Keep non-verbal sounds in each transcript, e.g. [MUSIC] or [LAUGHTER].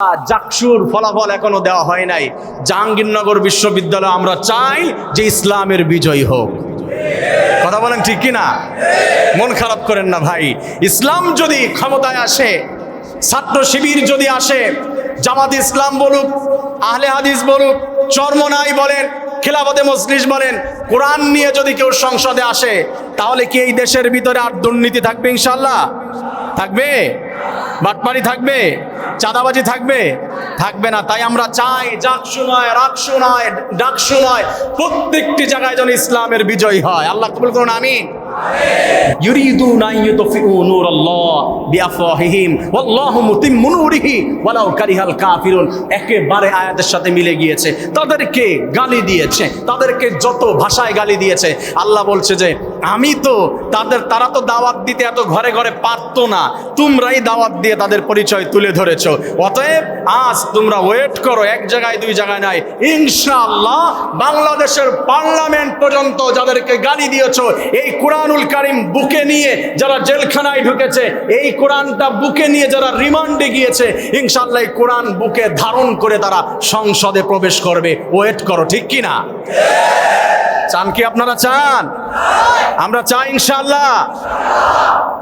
জাকসুর ফলাফল এখনও দেওয়া হয় নাই। জাহাঙ্গীরনগর বিশ্ববিদ্যালয় আমরা চাই যে ইসলামের বিজয় হোক। কথা বলেন ঠিক কিনা? মন খারাপ করেন না ভাই। ইসলাম যদি ক্ষমতায় আসে, ছাত্র শিবির যদি আসে, জামাত ইসলাম বলুক, আহলে হাদিস বলুক, চর্মনাই বলেন, খেলাফতে মজলিস বলেন, কোরআন নিয়ে যদি কেউ সংসদে আসে, তাহলে কি এই দেশের ভিতরে আর দুর্নীতি থাকবে ইনশাল্লাহ থাকবে? বাটপারি থাকবে? চাঁদাবাজি থাকবে থাকবে না তাই আমরা চাই জাকসু নয় রাকসু নয় ডাকসু নয় প্রত্যেকটি জায়গায় যেন ইসলামের বিজয় হয় আল্লাহ কবুল করুন আমিন يريدون أن يطفئوا نور الله بأفواههم والله متم نوره ولو كره الكافرون একেবারে আয়াতের সাথে মিলে গিয়েছে তাদেরকে গালি দিয়েছে তাদেরকে যত ভাষায় গালি দিয়েছে আল্লাহ বলছে যে আমি তো তাদের, তারা তো দাওয়াত দিতে এত ঘরে ঘরে পারতো না। তোমরাই দাওয়াত দিয়ে তাদের পরিচয় তুলে ধরেছ। অতএব আজ তোমরা ওয়েট করো, এক জায়গায় দুই জায়গায় নাই। ইনশাআল্লাহ বাংলাদেশের পার্লামেন্ট পর্যন্ত যাদেরকে গালি দিয়েছ, এই কোরআনুল কারিম বুকে নিয়ে যারা জেলখানায় ঢুকেছে, এই কোরআনটা বুকে নিয়ে যারা রিমান্ডে গিয়েছে, ইনশাআল্লাহ এই কোরআন বুকে ধারণ করে তারা সংসদে প্রবেশ করবে। ওয়েট করো, ঠিক কি না চান কি আপনারা চান? আমরা চাই ইনশাল্লাহ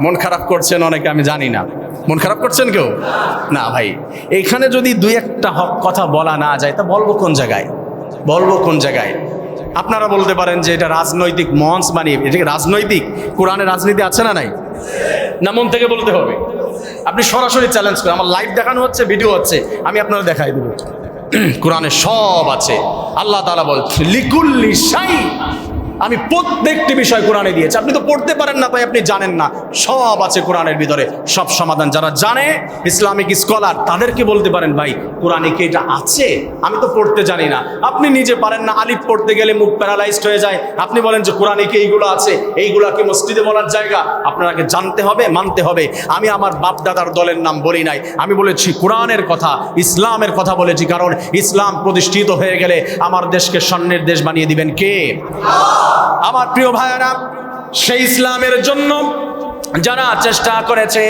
মন খারাপ করছেন অনেকে, আমি জানি না। মন খারাপ করছেন কেউ? না ভাই, এইখানে যদি দুই একটা হক কথা বলা না যায়, তা বলব কোন জায়গায়? বলব কোন জায়গায়? আপনারা বলতে পারেন যে এটা রাজনৈতিক মঞ্চ মানে এটা রাজনৈতিক? কোরআনে রাজনীতি আছে না নাই? না, মন থেকে বলতে হবে। আপনি সরাসরি চ্যালেঞ্জ করেন। আমার লাইভ দেখানো হচ্ছে ভিডিও হচ্ছে, আমি আপনারা দেখাই দেবো। [CLEARS THROAT] কোরআনে সব আছে। আল্লাহ তালা বলছে লিকুল্লি শাই আমি প্রত্যেকটি বিষয় কোরআনে দিয়েছি। আপনি তো পড়তে পারেন না, তাই আপনি জানেন না। সব আছে কোরআনের ভিতরে। সব সমাধান যারা জানে, ইসলামিক স্কলার, তাদেরকে বলতে পারেন, ভাই, কোরআনে কি এটা আছে? আমি তো পড়তে জানি না। আপনি নিজে পারেন না, আলিফ পড়তে গেলে মুখ প্যারালাইজড হয়ে যায়। আপনি বলেন যে, কোরআনে কি এইগুলো আছে? এইগুলা কি মসজিদে বলার জায়গা আপনাকে জানতে হবে, মানতে হবে। আমি আমার বাপ দাদার দলের নাম বলি নাই। আমি বলেছি, কোরআনের কথা, ইসলামের কথা বলেছি। কারণ ইসলাম প্রতিষ্ঠিত হয়ে গেলে আমার দেশকে স্বর্ণের দেশ বানিয়ে দিবেন কে? আমার প্রিয় ভাইয়েরা, সেই ইসলামের জন্য যারা চেষ্টা করেছে,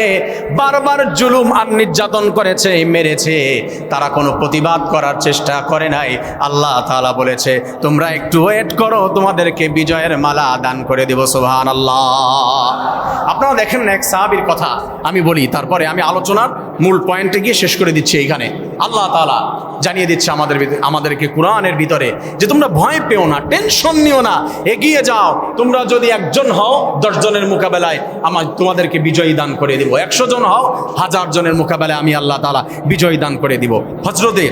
বারবার জুলুম আর নির্যাতন করেছে, মেরেছে, তারা কোনো প্রতিবাদ করার চেষ্টা করে নাই। আল্লাহ তাআলা বলেছে, তোমরা একটু ওয়েট করো, তোমাদেরকে বিজয়ের মালা দান করে দেব সুবহান আল্লাহ আপনারা দেখেন এক সাহাবির কথা আমি বলি, তারপরে আমি আলোচনার মূল পয়েন্টে গিয়ে শেষ করে দিচ্ছি এইখানে। আল্লাহ তালা জানিয়ে দিচ্ছে আমাদের আমাদেরকে কোরআনের ভিতরে যে তোমরা ভয় পেও না, টেনশন নিও না, এগিয়ে যাও। তোমরা যদি একজন হও দশজনের মোকাবেলায় আমার তোমাদেরকে বিজয়ী দান করে দিব। একশো জন হও, হাজার জনের মোকাবেলায় আমি আল্লাহ তালা বিজয়ী দান করে দিব। হজরতে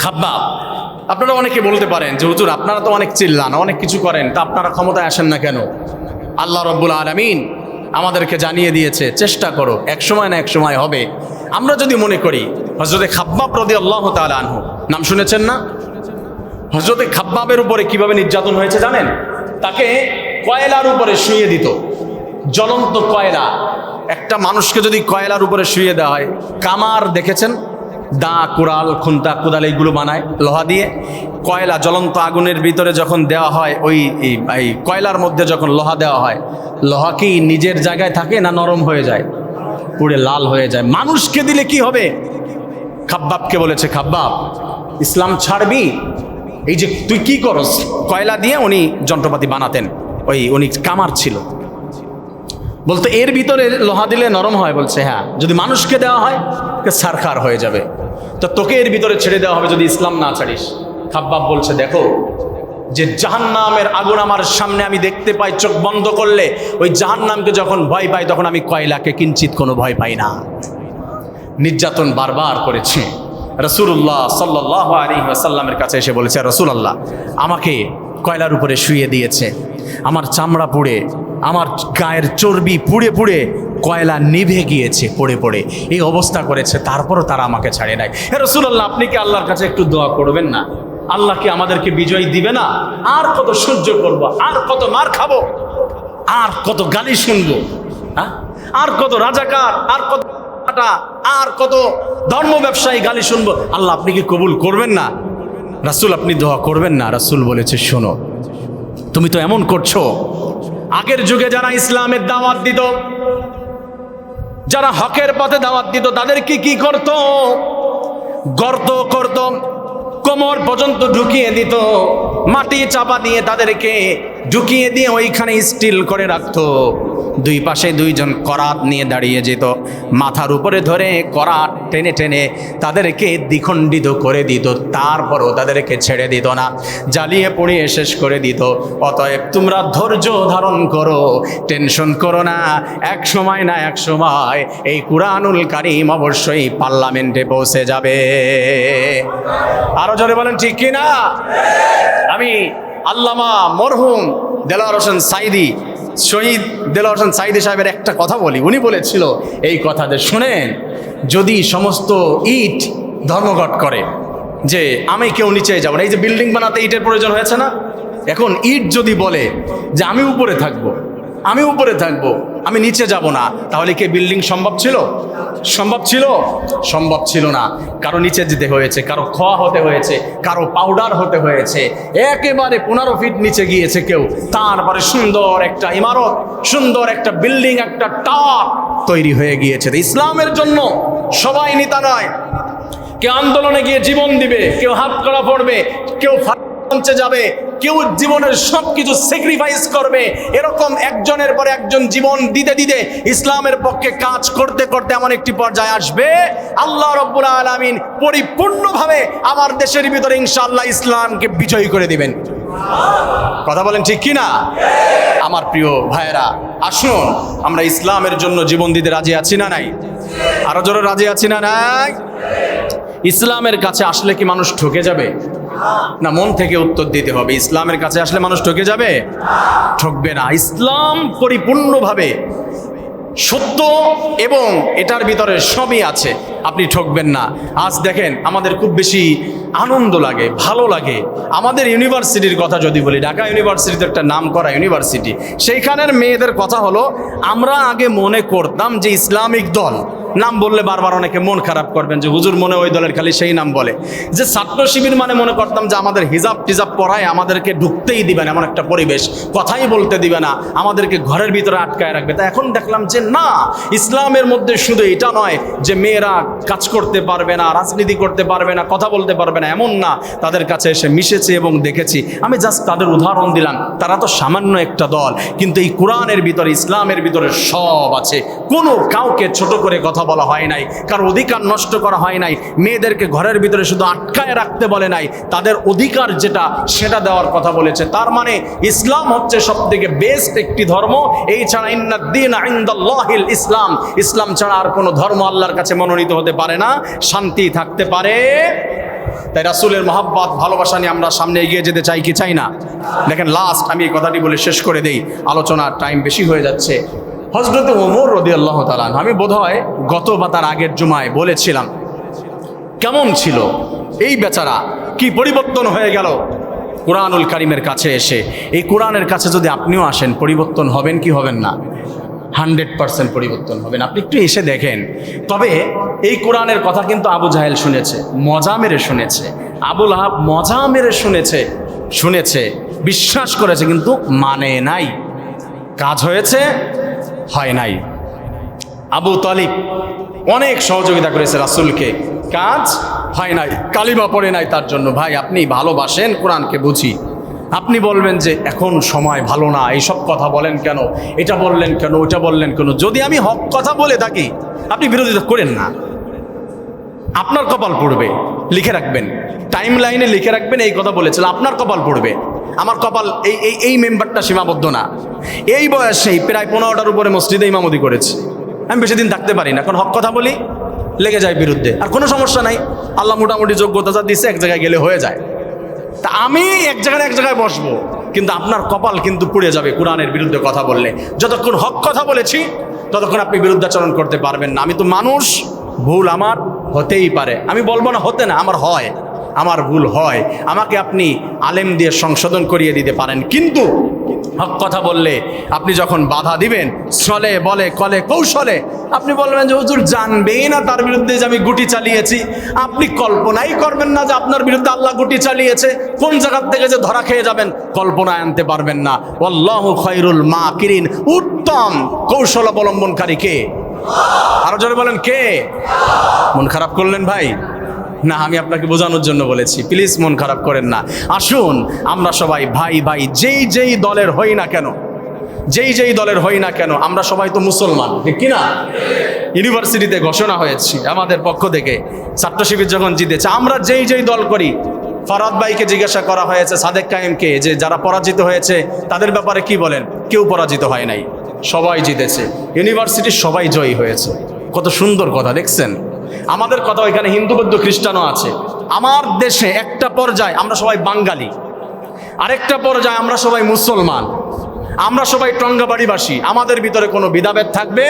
খাব্বাব, আপনারা অনেকে বলতে পারেন যে, হুজুর, আপনারা তো অনেক চিল্লান, অনেক কিছু করেন, তা আপনারা ক্ষমতায় আসেন না কেন? আল্লাহ রব্বুল আলমিন আমাদেরকে জানিয়ে দিয়েছে, চেষ্টা করো, এক সময় না এক সময় হবে। আমরা যদি মনে করি হজরতে খাব্বাব রদি আল্লাহ আনহু। নাম শুনেছেন না? হজরতে খাব্বাবের উপরে কীভাবে নির্যাতন হয়েছে জানেন? তাকে কয়লার উপরে শুয়ে দিত। জ্বলন্ত কয়লা। একটা মানুষকে যদি কয়লার উপরে শুয়ে দেওয়া হয়, কামার দেখেছেন? দা, কুড়াল, খুন্তা, কুদাল এইগুলো বানায়, লোহা দিয়ে। কয়লা জ্বলন্ত আগুনের ভিতরে যখন দেওয়া হয়, ওই এই কয়লার মধ্যে যখন লোহা দেওয়া হয়, লোহা কি নিজের জায়গায় থাকে না নরম হয়ে যায়? পুড়ে লাল হয়ে যায়। মানুষকে দিলে কি হবে? খাব্বাবকে বলেছে, খাব্বাব, ইসলাম ছাড়বি? এই যে তুই কি করস? কয়লা দিয়ে উনি যন্ত্রপাতি বানাতেন। ওই উনি কামার ছিল। বলতো, এর ভিতরে লোহা দিলে নরম হয়, বলছে হ্যাঁ যদি মানুষকে দেওয়া হয় সারখার হয়ে যাবে। তো তোকে এর ভিতরে ছেড়ে দেওয়া হবে যদি ইসলাম না ছাড়িস। খাব্বাব বলছে, দেখো, যে জাহান্নামের আগুন আমার সামনে আমি দেখতে পাই, চোখ বন্ধ করলে, ওই জাহান্নামকে যখন ভয় পাই, তখন আমি কয়লাকে কিঞ্চিত কোনো ভয় পাই না। নির্যাতন বারবার করেছে। রসুল্লাহ সাল্লাহ আলী আসাল্লামের কাছে এসে বলেছে রসুল আল্লাহ আমাকে কয়লার উপরে শুয়ে দিয়েছে, আমার চামড়া পুড়ে, আমার গায়ের চর্বি পুড়ে পুড়ে কয়লা নিভে গিয়েছে, পড়ে পড়ে। এই অবস্থা করেছে, তারপরও তারা আমাকে ছাড়ে নাই। হে রসুল্লাহ আপনি কি আল্লাহর কাছে একটু দোয়া করবেন না? আল্লাহ কি আমাদেরকে বিজয় দিবে না? আর কত সহ্য করব, আর কত মার খাব, আর কত গালি শুনব হ্যাঁ আর কত রাজাকার, আর কত কাটা, আর কত ধর্ম ব্যবসায়ী গালি শুনব। আল্লাহ আপনি কি কবুল করবেন না? রাসুল আপনি দোয়া করবেন না? রাসুল বলেছে শোনো তুমি তো এমন করছ। আগের যুগে যারা ইসলামের দাওয়াত দিত যারা হকের পথে দাওয়াত দিত তাদের কি কি করতো? গর্ত করত কোমর পর্যন্ত ঢুকিয়ে দিত মাটি চাপা দিয়ে তাদেরকে ঢুকিয়ে দিয়ে ওইখানে স্টিল করে রাখতো। দুই পাশে দুইজন করাত নিয়ে দাঁড়িয়ে যেত। মাথার উপরে ধরে করাত টেনে টেনে তাদেরকে দ্বিখণ্ডিত করে দিত। তারপরও তাদেরকে ছেড়ে দিত না। জ্বালিয়ে পড়িয়ে শেষ করে দিত। অতএব তোমরা ধৈর্য ধারণ করো। টেনশন করো না। এক সময় না এক সময় এই কুরআনুল কারিম অবশ্যই পার্লামেন্টে পৌঁছে যাবে। আরও জোরে বলেন, ঠিক কি না আমি আল্লামা মরহুম দেলার হোসেন সাইদি শহীদ দেলার হোসেন সাইদি সাহেবের একটা কথা বলি। উনি বলেছিল, এই কথা যে শুনেন, যদি সমস্ত ইট ধর্মঘট করে, যে আমি কেউ নিচে যাব না। এই যে বিল্ডিং বানাতে ইটের প্রয়োজন হয়েছে না? এখন ইট যদি বলে যে, আমি উপরে থাকব, আমি উপরে থাকব আমি নিচে যাব না। তাহলে কি বিল্ডিং সম্ভব ছিল? সম্ভব ছিল? সম্ভব ছিল না। কারও নিচে যেতে হয়েছে, কারও খোয়া হতে হয়েছে, কারও পাউডার হতে হয়েছে। একেবারে পনেরো ফিট নিচে গিয়েছে কেউ। তারপরে সুন্দর একটা ইমারত, সুন্দর একটা বিল্ডিং একটা টাওয়ার তৈরি হয়ে গিয়েছে। ইসলামের জন্য সবাই নিতা নয়। কেউ আন্দোলনে গিয়ে জীবন দিবে, কেউ হাত করা পড়বে, কেউ মঞ্চে যাবে। কেউ জীবনের সব কিছু স্যাক্রিফাইস করবে। এরকম একজনের পরে একজন জীবন দিতে দিতে ইসলামের পক্ষে কাজ করতে করতে এমন একটি পর্যায়ে আসবে। আল্লাহ রব্বুল আলমিন পরিপূর্ণভাবে আমার দেশের ভিতরে ইনশাআল্লাহ ইসলামকে বিজয়ী করে দিবেন। কথা বলেন ঠিক কি না আমার প্রিয় ভাইয়েরা, আসুন, আমরা ইসলামের জন্য জীবন দিতে রাজি আছি না নাই? আরও জোরে রাজি আছি না নাই? ইসলামের কাছে আসলে কি মানুষ ঠকে যাবে? না, মন থেকে উত্তর দিতে হবে। ইসলামের কাছে আসলে মানুষ ঠকে যাবে? ঠকবে না। ইসলাম পরিপূর্ণভাবে সত্য এবং এটার ভিতরে সবই আছে। আপনি ঠকবেন না। আজ দেখেন, আমাদের খুব বেশি আনন্দ লাগে, ভালো লাগে। আমাদের ইউনিভার্সিটির কথা যদি বলি, ঢাকা ইউনিভার্সিটিতে একটা নাম করা ইউনিভার্সিটি। সেইখানের মেয়েদের কথা হলো, আমরা আগে মনে করতাম যে ইসলামিক দল। নাম বললে বারবার অনেকে মন খারাপ করবেন যে হুজুর মনে ওই দলের খালি সেই নাম বলে। যে ছাত্র শিবির মানে মনে করতাম যে আমাদের হিজাব টিজাব পড়ায় আমাদেরকে ঢুকতেই দিবে না, এমন একটা পরিবেশ। কথাই বলতে দিবে না, আমাদেরকে ঘরের ভিতরে আটকায় রাখবে। তা এখন দেখলাম যে না, ইসলামের মধ্যে শুধু এটা নয় যে মেয়েরা কাজ করতে পারবে না, রাজনীতি করতে পারবে না, কথা বলতে পারবে না, এমন না। তাদের কাছে এসে মিশেছি এবং দেখেছি। আমি জাস্ট তাদের উদাহরণ দিলাম। তারা তো সামান্য একটা দল, কিন্তু এই কোরআনের ভিতরে, ইসলামের ভিতরে সব আছে। কোনো কাউকে ছোট করে কথা বলা হয় নাই কারও অধিকার নষ্ট করা হয় নাই, মেয়েদেরকে ঘরের ভিতরে শুধু আটকায় রাখতে বলে নাই, তাদের অধিকার যেটা, সেটা দেওয়ার কথা বলেছে। তার মানে ইসলাম হচ্ছে সব থেকে বেস্ট একটি ধর্ম, এই ছাড়া ইন্নাদ্দিন আইন্দাল্লাহিল ইসলাম। ইসলাম ছাড়া আর কোনো ধর্ম আল্লাহর কাছে মনোনীত হতে পারে না, শান্তি থাকতে পারে। তাই রাসুলের মহাব্বত, ভালোবাসা নিয়ে আমরা সামনে এগিয়ে যেতে চাই কি চাই না? দেখেন লাস্ট আমি এই কথাটি বলে শেষ করে দেই। আলোচনার টাইম বেশি হয়ে যাচ্ছে। হজরত ওমর রদি আল্লাহ তালান আমি বোধহয় গত বা তার আগের জুমায় বলেছিলাম, কেমন ছিল? এই বেচারা কি পরিবর্তন হয়ে গেল? কোরআনুল কারিমের কাছে এসে, এই কোরআনের কাছে যদি আপনিও আসেন, পরিবর্তন হবেন কি হবেন না? হান্ড্রেড পার্সেন্ট পরিবর্তন হবেন। আপনি একটু এসে দেখেন। তবে এই কোরআনের কথা কিন্তু আবু জাহেল শুনেছে, মজা মেরে শুনেছে, আবুল আহাব মজা মেরে শুনেছে শুনেছে, বিশ্বাস করেছে, কিন্তু মানে নাই। কাজ হয়েছে হয় নাই। আবু তালিব অনেক সহযোগিতা করেছে রাসুলকে। কাজ হয় নাই, কালিমা পড়ে নাই তার জন্য। ভাই, আপনি ভালোবাসেন কোরআনকে বুঝি। আপনি বলবেন যে, এখন সময় ভালো না, এইসব কথা বলেন কেন? এটা বললেন কেন ওটা বললেন কেন? যদি আমি হক কথা বলে থাকি, আপনি বিরোধিতা করেন না। আপনার কপাল পড়বে, লিখে রাখবেন। টাইম লাইনে লিখে রাখবেন, এই কথা বলেছিল, আপনার কপাল পড়বে। আমার কপাল, এই এই এই মেম্বারটা সীমাবদ্ধ না। এই বয়সেই প্রায় পনেরোটার উপরে মসজিদে ইমামতি করেছি। আমি বেশি দিন থাকতে পারি না, এখন হক কথা বলি, লেগে যায় বিরুদ্ধে। আর কোনো সমস্যা নাই, আল্লাহ মোটামুটি যোগ্যতা যা দিচ্ছে এক জায়গায় গেলে হয়ে যায়। তা আমি এক জায়গায় এক জায়গায় বসবো, কিন্তু আপনার কপাল কিন্তু পুড়ে যাবে কোরআনের বিরুদ্ধে কথা বললে। যতক্ষণ হক কথা বলেছি, ততক্ষণ আপনি বিরুদ্ধাচরণ করতে পারবেন না। আমি তো মানুষ, ভুল আমার হতেই পারে। আমি বলব না হতে না, আমার হয়। আমার ভুল হয়, আমাকে আপনি আলেম দিয়ে সংশোধন করিয়ে দিতে পারেন। কিন্তু হক কথা বললে আপনি যখন বাধা দিবেন চলে বলে, কলে, কৌশলে, আপনি বলবেন যে, হুজুর, জানবেই না তার বিরুদ্ধে যে আমি গুটি চালিয়েছি। আপনি কল্পনাই করবেন না যে আপনার বিরুদ্ধে আল্লাহ গুটি চালিয়েছে। কোন জায়গার থেকে যে ধরা খেয়ে যাবেন কল্পনায় আনতে পারবেন না। অল্লাহ খৈরুল মা কিরিন উত্তম কৌশল অবলম্বনকারী কে? আরও জোরে বলেন কে? মন খারাপ করলেন ভাই? না, আমি আপনাকে বোঝানোর জন্য বলেছি। প্লিজ মন খারাপ করেন না। আসুন, আমরা সবাই ভাই ভাই, যেই যেই দলের হই না কেন, যেই যেই দলের হই না কেন, আমরা সবাই তো মুসলমান, ঠিক কিনা? ইউনিভার্সিটিতে ঘোষণা হয়েছি আমাদের পক্ষ থেকে, ছাত্র শিবির যখন জিতেছে, আমরা যেই যেই দল করি, ফরাদ ভাইকে জিজ্ঞাসা করা হয়েছে, সাদেক কায়েমকে, যে যারা পরাজিত হয়েছে, তাদের ব্যাপারে কি বলেন? কেউ পরাজিত হয় নাই, সবাই জিতেছে, ইউনিভার্সিটির সবাই জয়ী হয়েছে। কত সুন্দর কথা, দেখছেন? আমাদের কথা ওইখানে হিন্দু, বৌদ্ধ, খ্রিস্টানও আছে। আমার দেশে একটা পর্যায়ে আমরা সবাই বাঙালি। আরেকটা পর্যায়ে আমরা সবাই মুসলমান। আমরা সবাই টঙ্গাবাড়িবাসী। আমাদের ভিতরে কোনো বিধাভেদ থাকবে?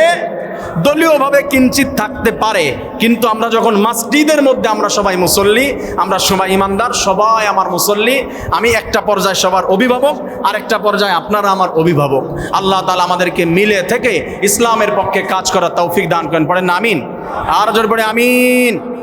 দলীয়ভাবে কিঞ্চিত থাকতে পারে। কিন্তু আমরা যখন মাসজিদের মধ্যে আমরা সবাই মুসল্লি, আমরা সবাই ইমানদার, সবাই আমার মুসল্লি, আমি একটা পর্যায়ে সবার অভিভাবক আর একটা পর্যায়ে আপনারা আমার অভিভাবক। আল্লাহ তালা আমাদেরকে মিলে থেকে ইসলামের পক্ষে কাজ করার তৌফিক দান করেন। পড়েন আমিন। আর জোর পড়ে, আমিন।